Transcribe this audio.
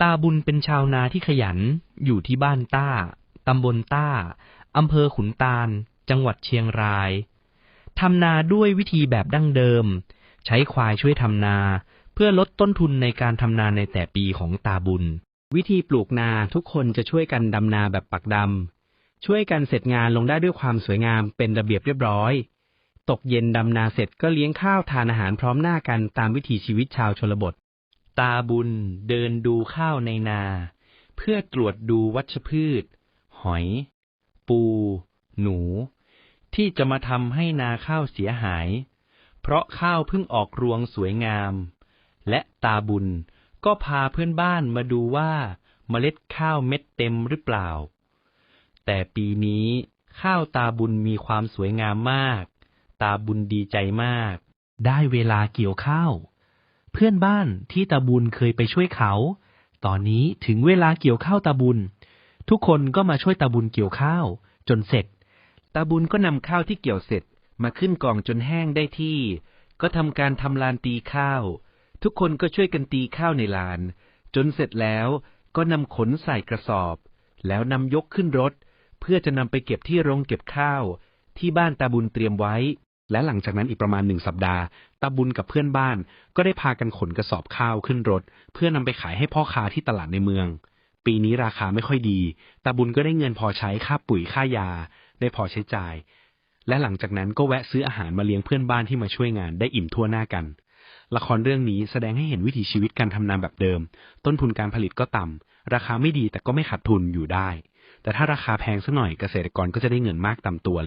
ตาบุญเป็นชาวนาที่ขยัน อยู่ที่บ้านต้า ตำบลต้า อำเภอขุนตาล จังหวัดเชียงราย ทำนาด้วยวิธีแบบดั้งเดิม ใช้ควายช่วยทำนา เพื่อลดต้นทุนในการทำนาในแต่ปีของตาบุญ วิธีปลูกนาทุกคนจะช่วยกันดำนาแบบปักดำ ช่วยกันเสร็จงานลงได้ด้วยความสวยงามเป็นระเบียบเรียบร้อย ตกเย็นดำนาเสร็จก็เลี้ยงข้าวทานอาหารพร้อมหน้ากันตามวิถีชีวิตชาวชนบท ตาบุญเดินดูข้าวในนา เพื่อตรวจดูวัชพืช หอย ปู หนู ที่จะมาทำให้นาข้าวเสียหาย เพราะข้าวเพิ่งออกรวงสวยงาม และตาบุญก็พาเพื่อนบ้านมาดูว่าเมล็ดข้าวเม็ดเต็มหรือเปล่า แต่ปีนี้ข้าวตาบุญมีความสวยงามมาก ตาบุญดีใจมาก ได้เวลาเกี่ยวข้าว เพื่อนบ้านที่ตาบุญเคยไปช่วยเขา ตอนนี้ถึงเวลาเกี่ยวข้าวตาบุญ ทุกคนก็มาช่วยตาบุญเกี่ยวข้าว จนเสร็จ ตาบุญก็นำข้าวที่เกี่ยวเสร็จมาขึ้นกองจนแห้งได้ที่ ก็ทำการทำลานตีข้าว ทุกคนก็ช่วยกันตีข้าวในลาน จนเสร็จแล้วก็นำขนใส่กระสอบ แล้วนำยกขึ้นรถ เพื่อจะนำไปเก็บที่โรงเก็บข้าว ที่บ้านตาบุญเตรียมไว้ และหลังจากนั้นอีกประมาณหนึ่งสัปดาห์ ตาบุญกับเพื่อนบ้าน ก็ได้พากันขนกระสอบข้าวขึ้นรถ เพื่อนำไปขายให้พ่อค้าที่ตลาดในเมือง ปีนี้ราคาไม่ค่อยดี ตาบุญก็ได้เงินพอใช้ค่าปุ๋ยค่ายา ได้พอใช้จ่าย และหลังจากนั้นก็แวะซื้ออาหารมาเลี้ยงเพื่อนบ้านที่มาช่วยงานได้อิ่มทั่วหน้ากัน ละครเรื่องนี้แสดงให้เห็นวิถีชีวิตการทำนาแบบเดิม ต้นทุนการผลิตก็ต่ำราคาไม่ดีแต่ก็ไม่ขาดทุนอยู่ได้แต่ถ้าราคาแพงสักหน่อยเกษตรกรก็จะได้เงินมากตามตัว